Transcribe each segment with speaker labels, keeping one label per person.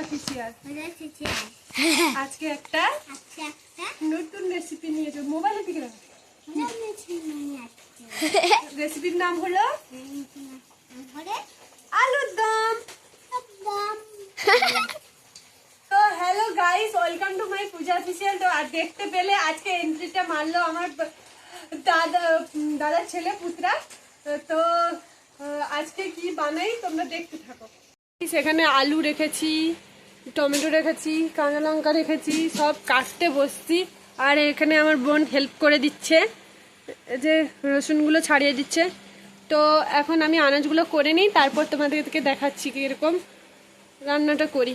Speaker 1: Official আজকে একটা নতুন রেসিপি নিয়েছো মোবাইলের দিকে রেসিপির নাম হলো আলুর দম। তো hello guys welcome to my Puja official তো আর দেখতে পেলে আজকে এন্ট্রিটা মারলো আমার দাদা দাদার ছেলে পুত্রা। তো আজকে কি বানাই তোমরা দেখতে থাকো। সেখানে আলু রেখেছি, টমেটো রেখেছি, কাঁচা লঙ্কা রেখেছি, সব কাটতে বসছি। আর এখানে আমার বোন হেল্প করে দিচ্ছে, যে রসুনগুলো ছাড়িয়ে দিচ্ছে। তো এখন আমি আনাজগুলো করে নিই, তারপর তোমাদেরকে দেখাচ্ছি কীরকম রান্নাটা করি।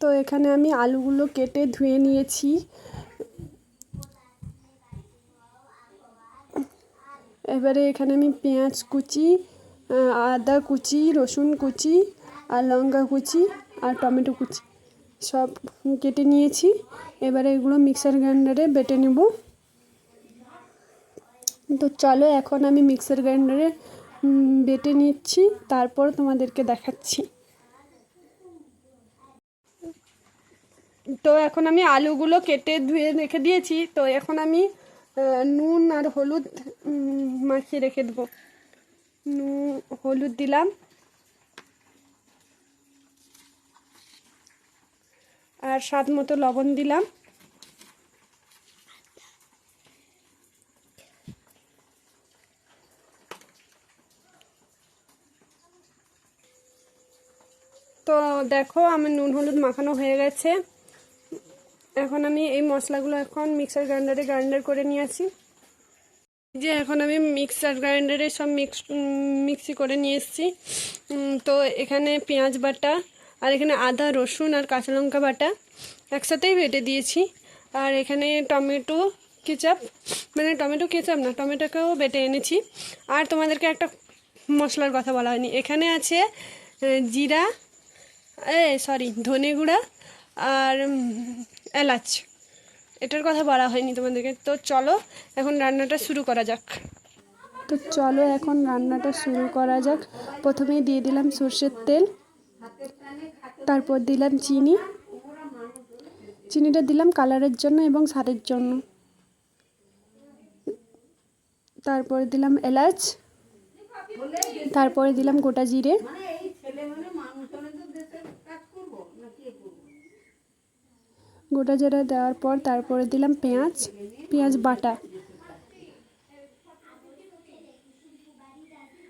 Speaker 1: তো এখানে আমি আলুগুলো কেটে ধুয়ে নিয়েছি। এবারে এখানে আমি পেঁয়াজ কুচি আদা কুচি, রসুন কুচি, আর লঙ্কা কুচি, আর টমেটো কুচি। সব কেটে নিয়েছি। এবারে এগুলো মিক্সার গ্রাইন্ডারে বেটে নেব। তো চলো, এখন আমি মিক্সার গ্রাইন্ডারে বেটে নিচ্ছি। তারপর তোমাদেরকে দেখাচ্ছি। তো এখন আমি আলুগুলো কেটে ধুয়ে রেখে দিয়েছি। তো এখন আমি নুন আর হলুদ মাখিয়ে রেখে দেবো। নুন, হলুদ দিলাম। আর স্বাদ মতো লবণ দিলাম। তো দেখো, আমার নুন, হলুদ মাখানো হয়ে গেছে। এখন আমি এই মশলাগুলো এখন মিক্সার গ্রাইন্ডারে গ্রাইন্ডার করে নিয়ে আসি। যে এখন আমি মিক্সার গ্রাইন্ডারে সব মিক্স মিক্সি করে নিয়ে এসেছি। তো এখানে পেঁয়াজ বাটা, আর এখানে আদা, রসুন আর কাঁচা লঙ্কা বাটা একসাথেই বেটে দিয়েছি। আর এখানে টমেটো কেচাপ মানে টমেটো কেচাপ না, টমেটোকেও বেটে এনেছি। আর তোমাদেরকে একটা মশলার কথা বলা হয়নি। এখানে আছে জিরা, এ সরি ধনে গুঁড়া আর এলাচ। এটার কথা বলা হয়নি তোমাদেরকে। তো চলো, এখন রান্নাটা শুরু করা যাক। তো চলো এখন রান্নাটা শুরু করা যাক। প্রথমেই দিয়ে দিলাম সর্ষের তেল, তারপর দিলাম চিনি। চিনিটা দিলাম কালারের জন্য এবং স্বাদের জন্য। তারপরে দিলাম এলাচ, তারপরে দিলাম গোটা জিরে। গোটা জিরা দেওয়ার পর তারপরে দিলাম পেঁয়াজ পেঁয়াজ বাটা।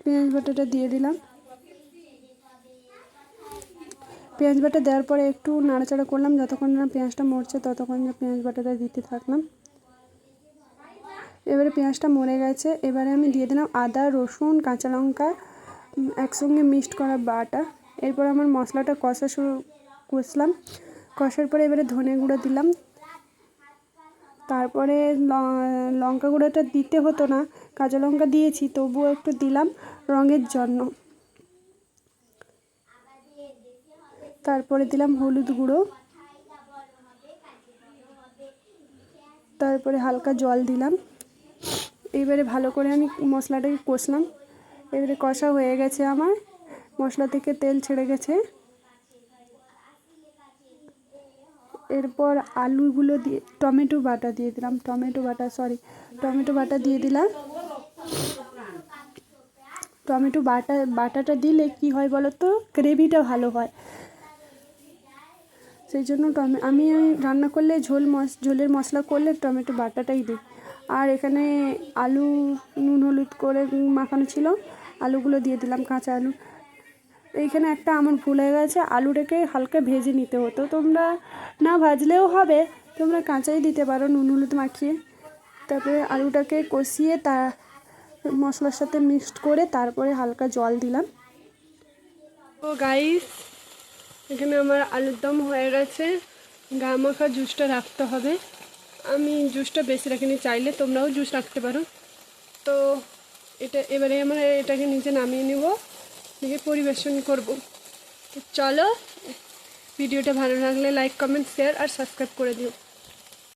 Speaker 1: পেঁয়াজ বাটাটা দিয়ে দিলাম। পেঁয়াজ বাটা দেওয়ার পরে একটু নাড়াচাড়া করলাম, যতক্ষণ না পেঁয়াজটা মরছে ততক্ষণ পেঁয়াজ বাটাটা দিতে থাকলাম। এবারে পেঁয়াজটা মরে গেছে, এবারে আমি দিয়ে দিলাম আদা, রসুন, কাঁচা লঙ্কা একসঙ্গে মিক্সড করা বাটা। এরপর আমার মশলাটা কষা শুরু কষলাম। কষার পরে এবারে ধনে গুঁড়ো দিলাম। তারপরে লঙ্কা গুঁড়োটা দিতে হতো না, কাঁচা লঙ্কা দিয়েছি, তবুও একটু দিলাম রঙের জন্য। তারপরে দিলাম হলুদ গুঁড়ো। তারপরে হালকা জল দিলাম। এবারে ভালো করে আমি মশলাটাকে কষলাম। এবারে কষা হয়ে গেছে আমার। মশলা থেকে তেল ছেড়ে গেছে। এরপর আলুগুলো দিয়ে, টমেটো বাটা দিয়ে দিলাম, টমেটো বাটা সরি টমেটো বাটা দিয়ে দিলাম। টমেটো বাটা, বাটাটা দিলে কি হয় বলো তো গ্রেভিটা ভালো হয়। সেই জন্য টমে, আমি রান্না করলে ঝোল মশ ঝোলের মশলা করলে টমেটো বাটাটাই দিই। আর এখানে আলু, নুন, হলুদ করে মাখানো ছিল, আলুগুলো দিয়ে দিলাম, কাঁচা আলু। এইখানে একটা আমার ভুল হয়ে গেছে, আলুটাকে হালকা ভেজে নিতে হতো। তোমরা না ভাজলেও হবে, তোমরা কাঁচাই দিতে পারো নুন হলুদ মাখিয়ে। তারপরে আলুটাকে কষিয়ে তা মশলার সাথে মিক্সড করে তারপরে হালকা জল দিলাম। ও গাইস এখানে আমার আলুর দম হয়ে গেছে। গা মাখা জুসটা রাখতে হবে। আমি জুসটা বেশি রাখিনি, চাইলে তোমরাও জুস রাখতে পারো। তো এটা, এবারে আমরা এটাকে নিচে নামিয়ে নেব। নিয়ে পরিবেশন করব। চলো ভিডিওটা ভালো লাগলে লাইক কমেন্ট শেয়ার আর সাবস্ক্রাইব করে দিও।